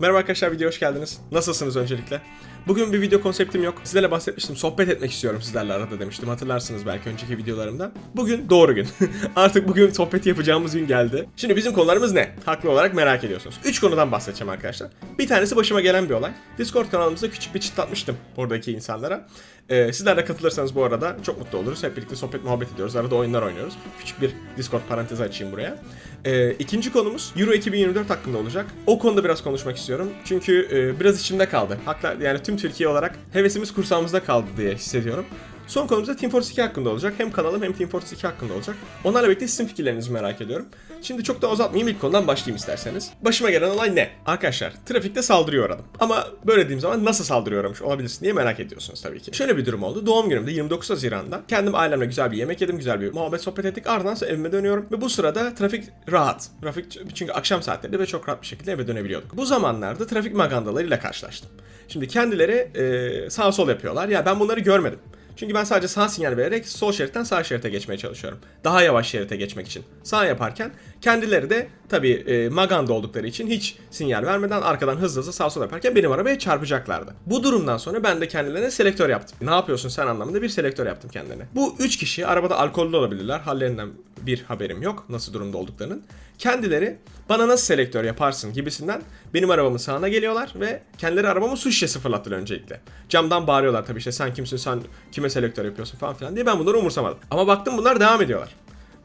Merhaba arkadaşlar videoya hoş geldiniz. Nasılsınız öncelikle? Bugün bir video konseptim yok. Sizlerle bahsetmiştim. Sohbet etmek istiyorum sizlerle arada demiştim. Hatırlarsınız belki önceki videolarımda. Bugün doğru gün. Artık bugün sohbeti yapacağımız gün geldi. Şimdi bizim konularımız ne? Haklı olarak merak ediyorsunuz. 3 konudan bahsedeceğim arkadaşlar. Bir tanesi başıma gelen bir olay. Discord kanalımızda küçük bir çıtlatmıştım oradaki insanlara. Ee, sizler de katılırsanız bu arada çok mutlu oluruz. Hep birlikte sohbet muhabbet ediyoruz. Arada oyunlar oynuyoruz. Küçük bir Discord parantezi açayım buraya. Ee, ikinci konumuz Euro 2024 hakkında olacak. O konuda biraz konuşmak istiyorum. Çünkü e, biraz içimde kaldı. Hakla, yani tüm Türkiye olarak hevesimiz kursağımızda kaldı diye hissediyorum. Son konumuz da Team Fortress 2 hakkında olacak. Hem kanalım hem Team Fortress 2 hakkında olacak. Onlarla birlikte sizin fikirlerinizi merak ediyorum. Şimdi çok da uzatmayayım ilk konudan başlayayım isterseniz. Başıma gelen olay ne? Arkadaşlar trafikte saldırıya uğradım. Ama böyle dediğim zaman nasıl saldırıya uğramış olabilirsin diye merak ediyorsunuz tabii ki. Şöyle bir durum oldu. Doğum günümde 29 Haziran'da kendim ailemle güzel bir yemek yedim. Güzel bir muhabbet sohbet ettik. Ardından evime dönüyorum. Ve bu sırada trafik rahat. Trafik çünkü akşam saatlerinde ve çok rahat bir şekilde eve dönebiliyorduk. Bu zamanlarda trafik magandalarıyla karşılaştım. Şimdi kendileri e, sağ sol yapıyorlar. Ya ben bunları görmedim. Çünkü ben sadece sağ sinyal vererek sol şeritten sağ şerite geçmeye çalışıyorum. Daha yavaş şerite geçmek için. Sağ yaparken kendileri de tabii e, maganda oldukları için hiç sinyal vermeden arkadan hızlı hızlı sağ sol yaparken benim arabaya çarpacaklardı. Bu durumdan sonra ben de kendilerine selektör yaptım. Ne yapıyorsun sen anlamında bir selektör yaptım kendilerine. Bu üç kişi arabada alkollü olabilirler. Hallerinden bir haberim yok nasıl durumda olduklarının. Kendileri bana nasıl selektör yaparsın gibisinden benim arabamın sağına geliyorlar ve kendileri arabamı su şişesi fırlattılar öncelikle. Camdan bağırıyorlar tabii işte sen kimsin sen kime selektör yapıyorsun falan filan diye ben bunları umursamadım. Ama baktım bunlar devam ediyorlar.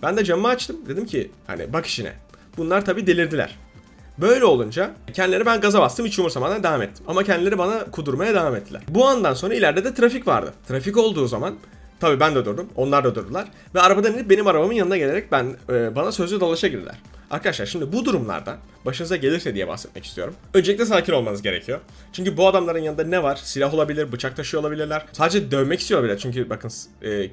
Ben de camımı açtım dedim ki hani bak işine. Bunlar tabii delirdiler. Böyle olunca kendileri ben gaza bastım hiç umursamadan devam ettim. Ama kendileri bana kudurmaya devam ettiler. Bu andan sonra ileride de trafik vardı. Trafik olduğu zaman Tabii ben de durdum. Onlar da durdular. Ve arabadan inip benim arabamın yanına gelerek ben e, bana sözlü dalaşa girdiler. Arkadaşlar şimdi bu durumlarda başınıza gelirse diye bahsetmek istiyorum. Öncelikle sakin olmanız gerekiyor. Çünkü bu adamların yanında ne var? Silah olabilir, bıçak taşıyor olabilirler. Sadece dövmek istiyor olabilirler. Çünkü bakın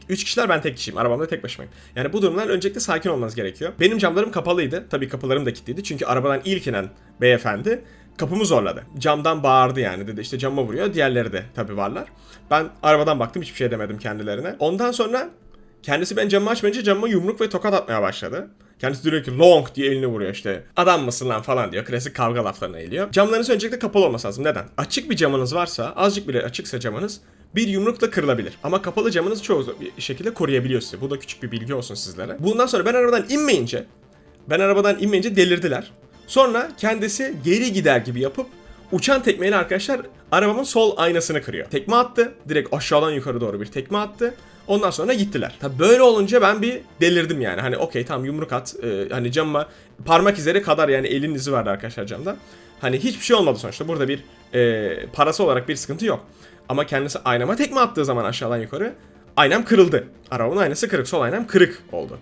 3 kişiler ben tek kişiyim. Arabamda tek başımayım. Yani bu durumlar öncelikle sakin olmanız gerekiyor. Benim camlarım kapalıydı. Tabii kapılarım da kilitliydi. Çünkü arabadan ilk inen beyefendi kapımı zorladı. Camdan bağırdı yani dedi işte cama vuruyor. Diğerleri de tabii varlar. Ben arabadan baktım hiçbir şey demedim kendilerine. Ondan sonra kendisi ben camı açmayınca camıma yumruk ve tokat atmaya başladı. Kendisi diyor ki long diye elini vuruyor işte. Adam mısın lan falan diyor. Klasik kavga laflarına eğiliyor. Camlarınız öncelikle kapalı olması lazım. Neden? Açık bir camınız varsa, azıcık bile açıksa camınız bir yumrukla kırılabilir. Ama kapalı camınız çoğu şekilde koruyabiliyor sizi. Bu da küçük bir bilgi olsun sizlere. Bundan sonra ben arabadan inmeyince, ben arabadan inmeyince delirdiler. Sonra kendisi geri gider gibi yapıp uçan tekmeyle arkadaşlar arabamın sol aynasını kırıyor. Tekme attı. Direkt aşağıdan yukarı doğru bir tekme attı. Ondan sonra gittiler. Tabi böyle olunca ben bir delirdim yani. Hani okey tamam yumruk at. Ee, hani camıma parmak izleri kadar yani elin izi vardı arkadaşlar camda. Hani hiçbir şey olmadı sonuçta. Burada bir e, parası olarak bir sıkıntı yok. Ama kendisi aynama tekme attığı zaman aşağıdan yukarı aynam kırıldı. Arabamın aynası kırık. Sol aynam kırık oldu.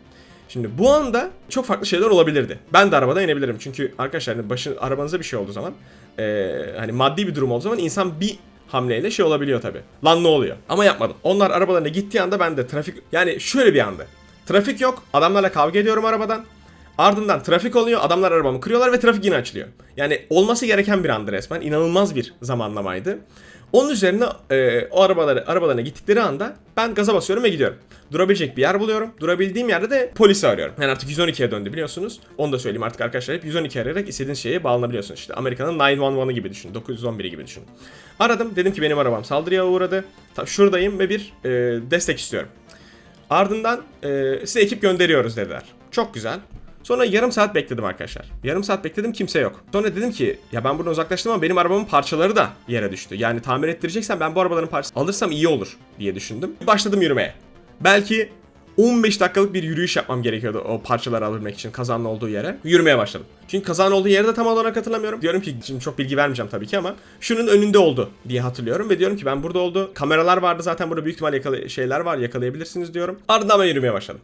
Şimdi bu anda çok farklı şeyler olabilirdi. Ben de arabadan inebilirim. Çünkü arkadaşlar hani başın arabanıza bir şey olduğu zaman e, hani maddi bir durum olduğu zaman insan bir hamleyle şey olabiliyor tabi. Lan ne oluyor? Ama yapmadım. Onlar arabalarına gittiği anda ben de trafik yani şöyle bir anda. Trafik yok. Adamlarla kavga ediyorum arabadan. Ardından trafik oluyor. Adamlar arabamı kırıyorlar ve trafik yine açılıyor. Yani olması gereken bir andı resmen. İnanılmaz bir zamanlamaydı. Onun üzerine e, o arabaları arabalarına gittikleri anda ben gaza basıyorum ve gidiyorum. Durabilecek bir yer buluyorum. Durabildiğim yerde de polisi arıyorum. Yani artık 112'ye döndü biliyorsunuz. Onu da söyleyeyim artık arkadaşlar. Hep 112 arayarak istediğiniz şeye bağlanabiliyorsunuz. İşte Amerika'nın 911'ı gibi düşünün. 911'i gibi düşünün. Aradım. Dedim ki benim arabam saldırıya uğradı. Ta, şuradayım ve bir e, destek istiyorum. Ardından e, size ekip gönderiyoruz dediler. Çok güzel. Sonra yarım saat bekledim arkadaşlar. Yarım saat bekledim kimse yok. Sonra dedim ki ya ben buradan uzaklaştım ama benim arabamın parçaları da yere düştü. Yani tamir ettireceksen ben bu arabaların parçası alırsam iyi olur diye düşündüm. Başladım yürümeye. Belki 15 dakikalık bir yürüyüş yapmam gerekiyordu o parçaları alabilmek için kazanın olduğu yere. Yürümeye başladım. Çünkü kazanın olduğu yeri de tam olarak hatırlamıyorum. Diyorum ki şimdi çok bilgi vermeyeceğim tabii ki ama şunun önünde oldu diye hatırlıyorum ve diyorum ki ben burada oldu. Kameralar vardı zaten burada büyük ihtimal yakala şeyler var yakalayabilirsiniz diyorum. Ardından ben yürümeye başladım.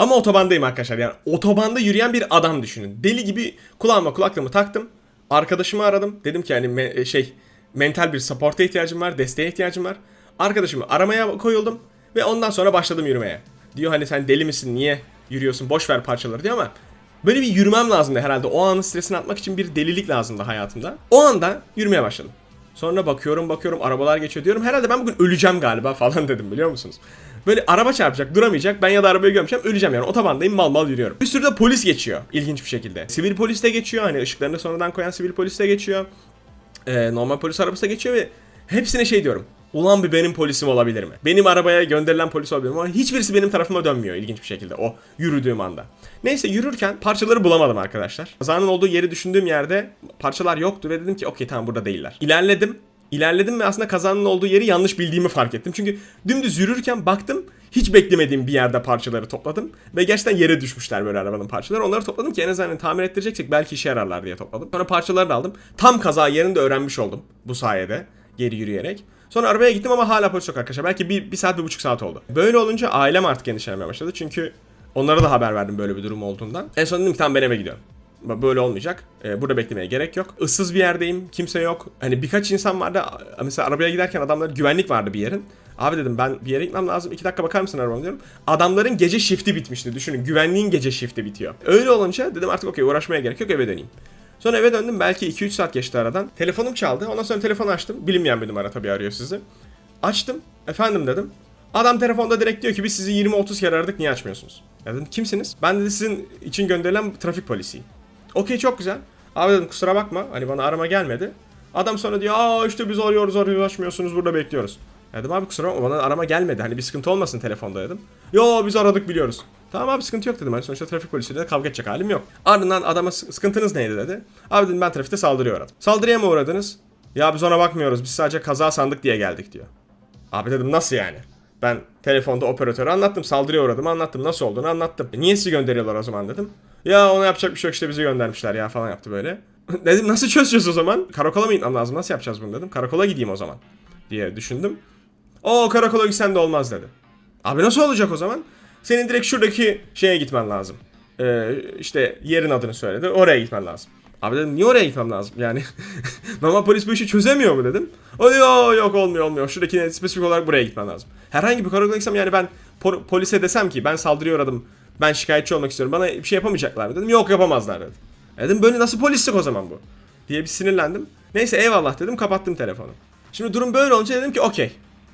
Ama otobandayım arkadaşlar yani otobanda yürüyen bir adam düşünün. Deli gibi kulağıma kulaklığımı taktım. Arkadaşımı aradım. Dedim ki yani me- şey mental bir support'a ihtiyacım var, desteğe ihtiyacım var. Arkadaşımı aramaya koyuldum ve ondan sonra başladım yürümeye. Diyor hani sen deli misin niye yürüyorsun boş ver parçaları diyor ama böyle bir yürümem lazımdı herhalde. O anın stresini atmak için bir delilik lazımdı hayatımda. O anda yürümeye başladım. Sonra bakıyorum bakıyorum arabalar geçiyor diyorum. Herhalde ben bugün öleceğim galiba falan dedim biliyor musunuz? Böyle araba çarpacak duramayacak ben ya da arabayı görmeyeceğim öleceğim yani otobandayım mal mal yürüyorum. Bir sürü de polis geçiyor ilginç bir şekilde. Sivil polis de geçiyor hani ışıklarını sonradan koyan sivil polis de geçiyor. Ee, normal polis arabası da geçiyor ve hepsine şey diyorum. Ulan bir benim polisim olabilir mi? Benim arabaya gönderilen polis olabilir mi? Ama hiçbirisi benim tarafıma dönmüyor ilginç bir şekilde o yürüdüğüm anda. Neyse yürürken parçaları bulamadım arkadaşlar. Kazanın olduğu yeri düşündüğüm yerde parçalar yoktu ve dedim ki okey tamam burada değiller. İlerledim. İlerledim ve aslında kazanın olduğu yeri yanlış bildiğimi fark ettim. Çünkü dümdüz yürürken baktım hiç beklemediğim bir yerde parçaları topladım. Ve gerçekten yere düşmüşler böyle arabanın parçaları. Onları topladım ki en azından tamir ettireceksek belki işe yararlar diye topladım. Sonra parçaları da aldım. Tam kaza yerini de öğrenmiş oldum bu sayede. Geri yürüyerek. Sonra arabaya gittim ama hala polis yok arkadaşlar. Belki bir, bir saat, bir buçuk saat oldu. Böyle olunca ailem artık endişelenmeye başladı. Çünkü onlara da haber verdim böyle bir durum olduğundan. En son dedim ki tamam ben eve gidiyorum. Böyle olmayacak. Ee, burada beklemeye gerek yok. Issız bir yerdeyim. Kimse yok. Hani birkaç insan vardı. Mesela arabaya giderken adamlar güvenlik vardı bir yerin. Abi dedim ben bir yere gitmem lazım. İki dakika bakar mısın arabama diyorum. Adamların gece shifti bitmişti. Düşünün güvenliğin gece shifti bitiyor. Öyle olunca dedim artık okey uğraşmaya gerek yok eve döneyim. Sonra eve döndüm belki 2-3 saat geçti aradan. Telefonum çaldı. Ondan sonra telefonu açtım. Bilinmeyen bir numara tabii arıyor sizi. Açtım. Efendim dedim. Adam telefonda direkt diyor ki biz sizi 20-30 kere aradık niye açmıyorsunuz? Ya dedim kimsiniz? Ben de sizin için gönderilen trafik polisiyim. Okey çok güzel. Abi dedim kusura bakma hani bana arama gelmedi. Adam sonra diyor aa işte biz arıyoruz açmıyorsunuz burada bekliyoruz. Dedim abi kusura bakma bana arama gelmedi hani bir sıkıntı olmasın telefonda dedim. Yo biz aradık biliyoruz. Tamam abi sıkıntı yok dedim. Hani sonuçta trafik polisiyle kavga edecek halim yok. Ardından adama "Sı- sıkıntınız neydi dedi. Abi dedim ben trafikte saldırıya uğradım. Saldırıya mı uğradınız? Ya biz ona bakmıyoruz. Biz sadece kaza sandık diye geldik diyor. Abi dedim nasıl yani? Ben telefonda operatöre anlattım. Saldırıya uğradım anlattım. Nasıl olduğunu anlattım. E, niye sizi gönderiyorlar o zaman dedim. Ya ona yapacak bir şey yok işte bizi göndermişler ya falan yaptı böyle. dedim nasıl çözeceğiz o zaman? Karakola mı gitmem lazım? Nasıl yapacağız bunu dedim. Karakola gideyim o zaman diye düşündüm. O karakola gitsen de olmaz dedi. Abi nasıl olacak o zaman? Senin direkt şuradaki şeye gitmen lazım. Ee, işte yerin adını söyledi. Oraya gitmen lazım. Abi dedim niye oraya gitmem lazım? Yani normal polis bu işi çözemiyor mu dedim. O diyor yok olmuyor olmuyor. Şuradaki spesifik olarak buraya gitmen lazım. Herhangi bir karakola gitsem yani ben po- polise desem ki ben saldırıya uğradım. Ben şikayetçi olmak istiyorum. Bana bir şey yapamayacaklar mı dedim. Yok yapamazlar dedi. E Dedim böyle nasıl polislik o zaman bu? Diye bir sinirlendim. Neyse eyvallah dedim kapattım telefonu. Şimdi durum böyle olunca dedim ki okey.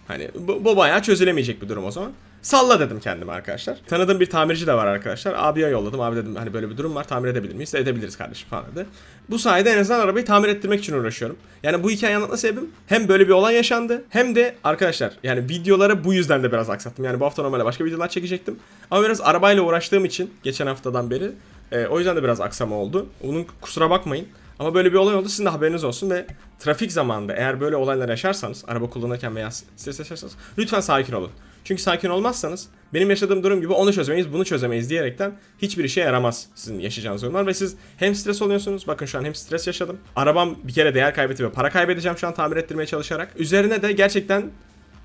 Hani bu, bu bayağı çözülemeyecek bir durum o zaman. Salla dedim kendime arkadaşlar. Tanıdığım bir tamirci de var arkadaşlar. Abiye yolladım. Abi dedim hani böyle bir durum var tamir edebilir miyiz? Edebiliriz kardeşim falan dedi. Bu sayede en azından arabayı tamir ettirmek için uğraşıyorum. Yani bu hikayeyi anlatma sebebim hem böyle bir olay yaşandı hem de arkadaşlar yani videoları bu yüzden de biraz aksattım. Yani bu hafta normalde başka videolar çekecektim. Ama biraz arabayla uğraştığım için geçen haftadan beri e, o yüzden de biraz aksama oldu. Onun kusura bakmayın. Ama böyle bir olay oldu sizin de haberiniz olsun ve trafik zamanında eğer böyle olaylar yaşarsanız araba kullanırken veya stres yaşarsanız lütfen sakin olun. Çünkü sakin olmazsanız benim yaşadığım durum gibi onu çözemeyiz bunu çözemeyiz diyerekten hiçbir işe yaramaz sizin yaşayacağınız durumlar ve siz hem stres oluyorsunuz bakın şu an hem stres yaşadım. Arabam bir kere değer kaybetti ve para kaybedeceğim şu an tamir ettirmeye çalışarak. Üzerine de gerçekten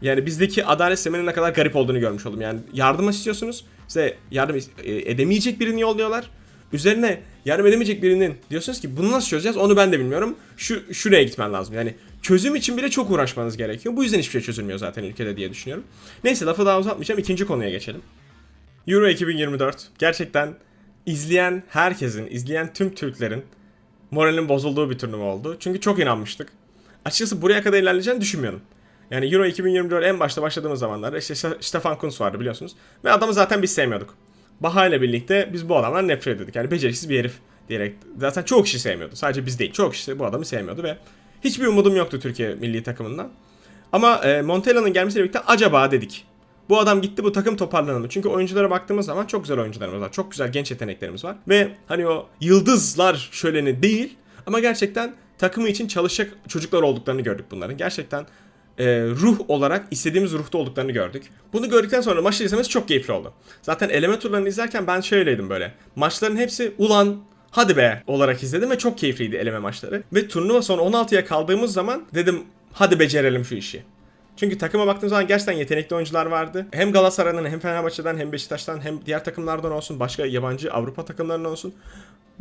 yani bizdeki adalet sisteminin ne kadar garip olduğunu görmüş oldum. Yani yardım istiyorsunuz. Size yardım e, edemeyecek birini yolluyorlar. Üzerine yardım edemeyecek birinin diyorsunuz ki bunu nasıl çözeceğiz onu ben de bilmiyorum. Şu şuraya gitmen lazım. Yani çözüm için bile çok uğraşmanız gerekiyor. Bu yüzden hiçbir şey çözülmüyor zaten ülkede diye düşünüyorum. Neyse lafı daha uzatmayacağım. İkinci konuya geçelim. Euro 2024 gerçekten izleyen herkesin, izleyen tüm Türklerin moralinin bozulduğu bir turnuva oldu. Çünkü çok inanmıştık. Açıkçası buraya kadar ilerleyeceğini düşünmüyordum. Yani Euro 2024 en başta başladığımız zamanlarda işte Stefan Kunz vardı biliyorsunuz. Ve adamı zaten biz sevmiyorduk. Baha ile birlikte biz bu adamdan nefret ediyorduk. Yani beceriksiz bir herif diyerek. Zaten çoğu kişi sevmiyordu. Sadece biz değil. Çoğu kişi bu adamı sevmiyordu ve hiçbir umudum yoktu Türkiye milli takımından. Ama e, Montella'nın gelmesiyle birlikte acaba dedik. Bu adam gitti bu takım toparlanır mı? Çünkü oyunculara baktığımız zaman çok güzel oyuncularımız var. Çok güzel genç yeteneklerimiz var. Ve hani o yıldızlar şöleni değil ama gerçekten takımı için çalışacak çocuklar olduklarını gördük bunların. Gerçekten e, ruh olarak istediğimiz ruhta olduklarını gördük. Bunu gördükten sonra maçı izlemesi çok keyifli oldu. Zaten eleme turlarını izlerken ben şöyleydim böyle. Maçların hepsi ulan hadi be olarak izledim ve çok keyifliydi eleme maçları. Ve turnuva son 16'ya kaldığımız zaman dedim hadi becerelim şu işi. Çünkü takıma baktığım zaman gerçekten yetenekli oyuncular vardı. Hem Galatasaray'dan hem Fenerbahçe'den hem Beşiktaş'tan hem diğer takımlardan olsun başka yabancı Avrupa takımlarından olsun.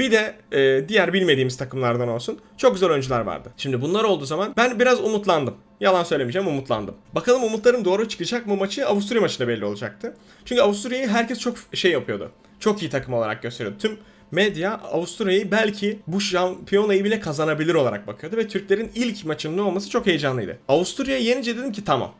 Bir de e, diğer bilmediğimiz takımlardan olsun. Çok güzel oyuncular vardı. Şimdi bunlar olduğu zaman ben biraz umutlandım. Yalan söylemeyeceğim umutlandım. Bakalım umutlarım doğru çıkacak mı maçı Avusturya maçında belli olacaktı. Çünkü Avusturya'yı herkes çok şey yapıyordu. Çok iyi takım olarak gösteriyordu. Tüm medya Avusturya'yı belki bu şampiyonayı bile kazanabilir olarak bakıyordu ve Türklerin ilk maçının olması çok heyecanlıydı. Avusturya'yı yenince dedim ki tamam.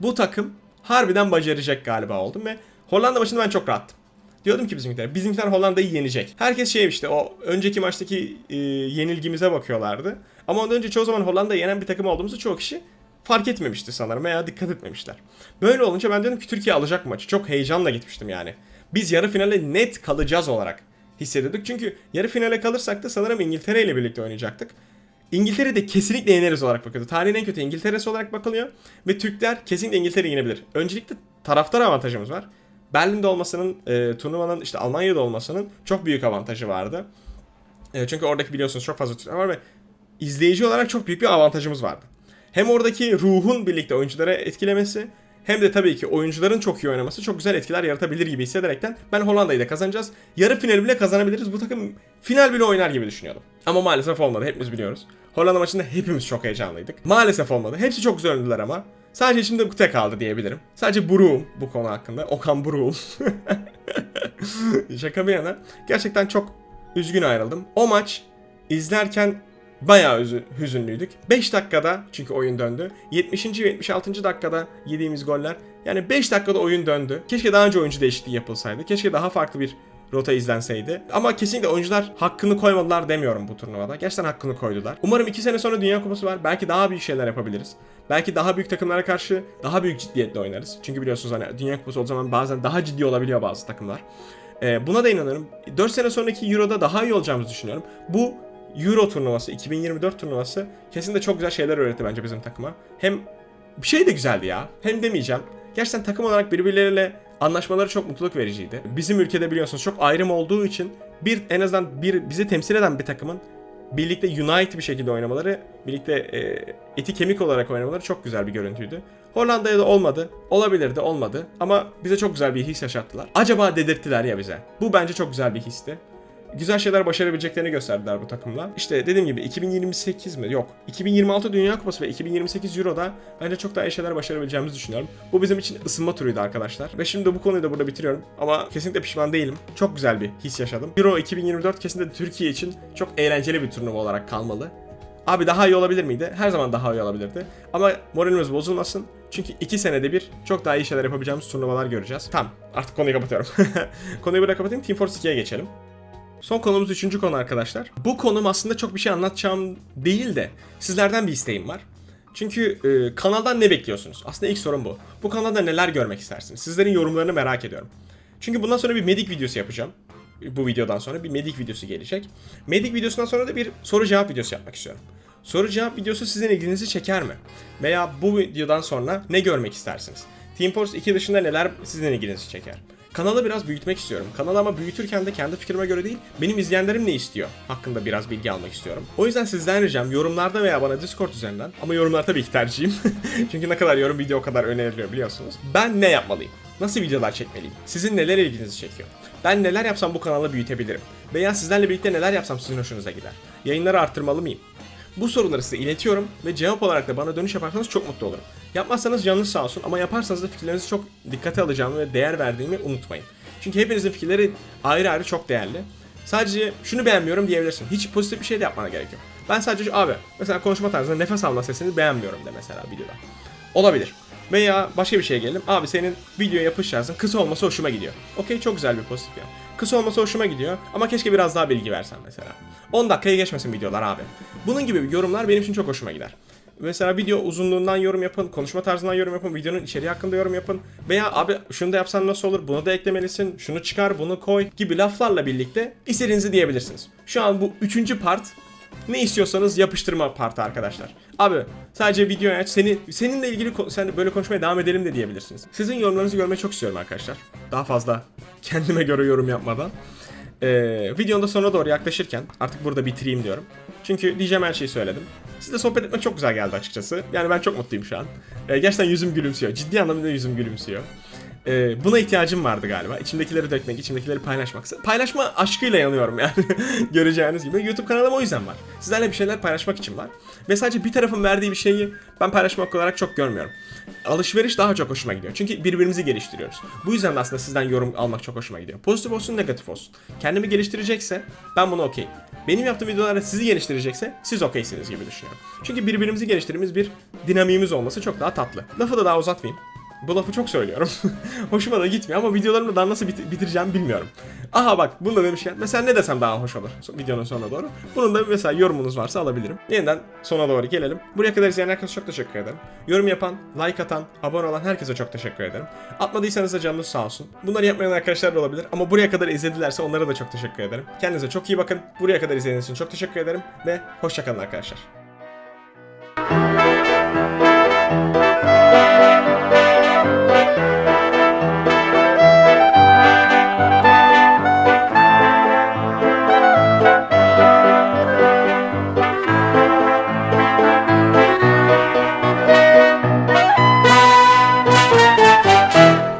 Bu takım harbiden başaracak galiba oldum ve Hollanda maçında ben çok rahattım. Diyordum ki bizimkiler, bizimkiler Hollanda'yı yenecek. Herkes şey işte o önceki maçtaki e, yenilgimize bakıyorlardı. Ama ondan önce çoğu zaman Hollanda'yı yenen bir takım olduğumuzu çoğu kişi fark etmemişti sanırım veya dikkat etmemişler. Böyle olunca ben dedim ki Türkiye alacak maçı. Çok heyecanla gitmiştim yani. Biz yarı finale net kalacağız olarak hissediyorduk. Çünkü yarı finale kalırsak da sanırım İngiltere ile birlikte oynayacaktık. İngiltere'yi de kesinlikle yeneriz olarak bakıyordu. Tarihin en kötü İngiltere'si olarak bakılıyor. Ve Türkler kesinlikle İngiltere'yi yenebilir. Öncelikle taraftar avantajımız var. Berlin'de olmasının, e, turnuvanın işte Almanya'da olmasının çok büyük avantajı vardı. E, çünkü oradaki biliyorsunuz çok fazla Türkler var ve izleyici olarak çok büyük bir avantajımız vardı. Hem oradaki ruhun birlikte oyunculara etkilemesi hem de tabii ki oyuncuların çok iyi oynaması çok güzel etkiler yaratabilir gibi hissederekten ben Hollanda'yı da kazanacağız. Yarı final bile kazanabiliriz. Bu takım final bile oynar gibi düşünüyordum. Ama maalesef olmadı. Hepimiz biliyoruz. Hollanda maçında hepimiz çok heyecanlıydık. Maalesef olmadı. Hepsi çok güzel oynadılar ama. Sadece içimde bu tek kaldı diyebilirim. Sadece Buruk'um bu konu hakkında. Okan Buruk'um. Şaka bir yana. Gerçekten çok üzgün ayrıldım. O maç izlerken bayağı üzü- hüzünlüydük. 5 dakikada çünkü oyun döndü. 70. ve 76. dakikada yediğimiz goller. Yani 5 dakikada oyun döndü. Keşke daha önce oyuncu değişikliği yapılsaydı. Keşke daha farklı bir rota izlenseydi. Ama kesinlikle oyuncular hakkını koymadılar demiyorum bu turnuvada. Gerçekten hakkını koydular. Umarım 2 sene sonra Dünya Kupası var. Belki daha büyük şeyler yapabiliriz. Belki daha büyük takımlara karşı daha büyük ciddiyetle oynarız. Çünkü biliyorsunuz hani Dünya Kupası o zaman bazen daha ciddi olabiliyor bazı takımlar. Ee, buna da inanıyorum. 4 sene sonraki Euro'da daha iyi olacağımızı düşünüyorum. Bu Euro turnuvası, 2024 turnuvası kesinlikle çok güzel şeyler öğretti bence bizim takıma. Hem bir şey de güzeldi ya. Hem demeyeceğim. Gerçekten takım olarak birbirleriyle anlaşmaları çok mutluluk vericiydi. Bizim ülkede biliyorsunuz çok ayrım olduğu için bir en azından bir bizi temsil eden bir takımın birlikte unite bir şekilde oynamaları, birlikte e, eti kemik olarak oynamaları çok güzel bir görüntüydü. Hollanda'ya da olmadı. Olabilirdi, olmadı. Ama bize çok güzel bir his yaşattılar. Acaba dedirttiler ya bize. Bu bence çok güzel bir histi. Güzel şeyler başarabileceklerini gösterdiler bu takımla. İşte dediğim gibi 2028 mi? Yok. 2026 Dünya Kupası ve 2028 Euro'da bence çok daha iyi şeyler başarabileceğimizi düşünüyorum. Bu bizim için ısınma turuydu arkadaşlar. Ve şimdi bu konuyu da burada bitiriyorum. Ama kesinlikle pişman değilim. Çok güzel bir his yaşadım. Euro 2024 kesinlikle Türkiye için çok eğlenceli bir turnuva olarak kalmalı. Abi daha iyi olabilir miydi? Her zaman daha iyi olabilirdi. Ama moralimiz bozulmasın. Çünkü iki senede bir çok daha iyi şeyler yapabileceğimiz turnuvalar göreceğiz. Tamam artık konuyu kapatıyorum. konuyu burada kapatayım. Team Fortress 2'ye geçelim. Son konumuz üçüncü konu arkadaşlar. Bu konum aslında çok bir şey anlatacağım değil de sizlerden bir isteğim var. Çünkü e, kanaldan ne bekliyorsunuz? Aslında ilk sorun bu. Bu kanalda neler görmek istersiniz? Sizlerin yorumlarını merak ediyorum. Çünkü bundan sonra bir medik videosu yapacağım. Bu videodan sonra bir medik videosu gelecek. Medik videosundan sonra da bir soru cevap videosu yapmak istiyorum. Soru cevap videosu sizin ilginizi çeker mi? Veya bu videodan sonra ne görmek istersiniz? Team Force 2 dışında neler sizin ilginizi çeker? Kanalı biraz büyütmek istiyorum. Kanalı ama büyütürken de kendi fikrime göre değil, benim izleyenlerim ne istiyor hakkında biraz bilgi almak istiyorum. O yüzden sizden ricam yorumlarda veya bana Discord üzerinden ama yorumlar tabii ki tercihim. Çünkü ne kadar yorum video o kadar öneriliyor biliyorsunuz. Ben ne yapmalıyım? Nasıl videolar çekmeliyim? Sizin neler ilginizi çekiyor? Ben neler yapsam bu kanalı büyütebilirim? Veya sizlerle birlikte neler yapsam sizin hoşunuza gider? Yayınları arttırmalı mıyım? Bu soruları size iletiyorum ve cevap olarak da bana dönüş yaparsanız çok mutlu olurum. Yapmazsanız canınız sağ olsun ama yaparsanız da fikirlerinizi çok dikkate alacağımı ve değer verdiğimi unutmayın. Çünkü hepinizin fikirleri ayrı ayrı çok değerli. Sadece şunu beğenmiyorum diyebilirsin. Hiç pozitif bir şey de yapmana gerek yok. Ben sadece abi mesela konuşma tarzında nefes alma sesini beğenmiyorum de mesela videoda. Olabilir. Veya başka bir şeye gelelim. Abi senin video yapış tarzın kısa olması hoşuma gidiyor. Okey çok güzel bir pozitif ya. Kısa olması hoşuma gidiyor ama keşke biraz daha bilgi versen mesela. 10 dakikaya geçmesin videolar abi. Bunun gibi yorumlar benim için çok hoşuma gider. Mesela video uzunluğundan yorum yapın, konuşma tarzından yorum yapın, videonun içeriği hakkında yorum yapın. Veya abi şunu da yapsan nasıl olur, bunu da eklemelisin, şunu çıkar, bunu koy gibi laflarla birlikte istediğinizi diyebilirsiniz. Şu an bu üçüncü part ne istiyorsanız yapıştırma partı arkadaşlar. Abi sadece video aç seni seninle ilgili sen böyle konuşmaya devam edelim de diyebilirsiniz. Sizin yorumlarınızı görmeyi çok istiyorum arkadaşlar. Daha fazla kendime göre yorum yapmadan. Ee, videonun da sonuna doğru yaklaşırken artık burada bitireyim diyorum. Çünkü diyeceğim her şeyi söyledim. Sizle sohbet etmek çok güzel geldi açıkçası. Yani ben çok mutluyum şu an. Ee, gerçekten yüzüm gülümsüyor. Ciddi anlamda yüzüm gülümsüyor. Ee, buna ihtiyacım vardı galiba. İçimdekileri dökmek, içimdekileri paylaşmak. Paylaşma aşkıyla yanıyorum yani. Göreceğiniz gibi. YouTube kanalım o yüzden var. Sizlerle bir şeyler paylaşmak için var. Ve sadece bir tarafın verdiği bir şeyi ben paylaşmak olarak çok görmüyorum. Alışveriş daha çok hoşuma gidiyor. Çünkü birbirimizi geliştiriyoruz. Bu yüzden de aslında sizden yorum almak çok hoşuma gidiyor. Pozitif olsun, negatif olsun. Kendimi geliştirecekse ben bunu okey. Benim yaptığım videolarda sizi geliştirecekse siz okeysiniz gibi düşünüyorum. Çünkü birbirimizi geliştirdiğimiz bir dinamiğimiz olması çok daha tatlı. Lafı da daha uzatmayayım. Bu lafı çok söylüyorum. Hoşuma da gitmiyor ama videolarımı daha nasıl bit- bitireceğim bilmiyorum. Aha bak bunu da demişken mesela ne desem daha hoş olur videonun sonuna doğru. Bunun da mesela yorumunuz varsa alabilirim. Yeniden sona doğru gelelim. Buraya kadar izleyen herkese çok teşekkür ederim. Yorum yapan, like atan, abone olan herkese çok teşekkür ederim. Atmadıysanız da canınız sağ olsun. Bunları yapmayan arkadaşlar da olabilir ama buraya kadar izledilerse onlara da çok teşekkür ederim. Kendinize çok iyi bakın. Buraya kadar izlediğiniz için çok teşekkür ederim ve hoşçakalın arkadaşlar.